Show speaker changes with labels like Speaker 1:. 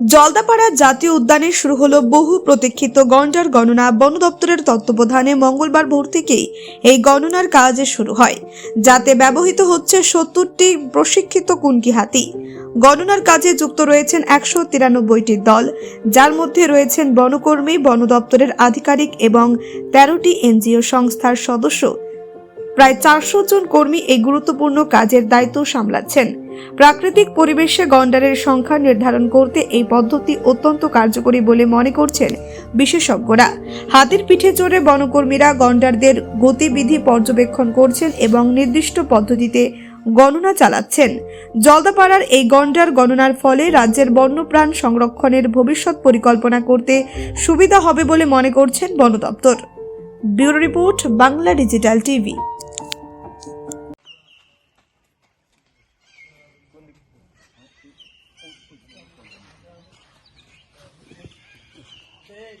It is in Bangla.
Speaker 1: জলদাপাড়া জাতীয় উদ্যানে শুরু হলো বহু প্রতীক্ষিত গন্ডার গণনা। বন দপ্তরের তত্ত্বাবধানে মঙ্গলবার ভোর থেকেই এই গণনার কাজ শুরু হয়, যাতে ব্যবহৃত হচ্ছে সত্তরটি প্রশিক্ষিত কুনকি হাতি। গণনার কাজে যুক্ত রয়েছেন একশো তিরানব্বইটি দল, যার মধ্যে রয়েছেন বনকর্মী, বন দপ্তরের আধিকারিক এবং তেরোটি এনজিও সংস্থার সদস্য। প্রায় চারশো জন কর্মী এই গুরুত্বপূর্ণ কাজের দায়িত্ব সামলাচ্ছেন। প্রাকৃতিক পরিবেশে গন্ডারের সংখ্যা নির্ধারণ করতে এই পদ্ধতি অত্যন্ত কার্যকরী বলে মনে করছেন বিশেষজ্ঞরা। হাতির পিঠে চড়ে বনকর্মীরা গন্ডারদের গতিবিধি পর্যবেক্ষণ করছেন এবং নির্দিষ্ট পদ্ধতিতে গণনা চালাচ্ছেন। জলদাপাড়ার এই গন্ডার গণনার ফলে রাজ্যের বন্যপ্রাণ সংরক্ষণের ভবিষ্যৎ পরিকল্পনা করতে সুবিধা হবে বলে মনে করছেন বন দপ্তর bureau report Bangla digital TV. এই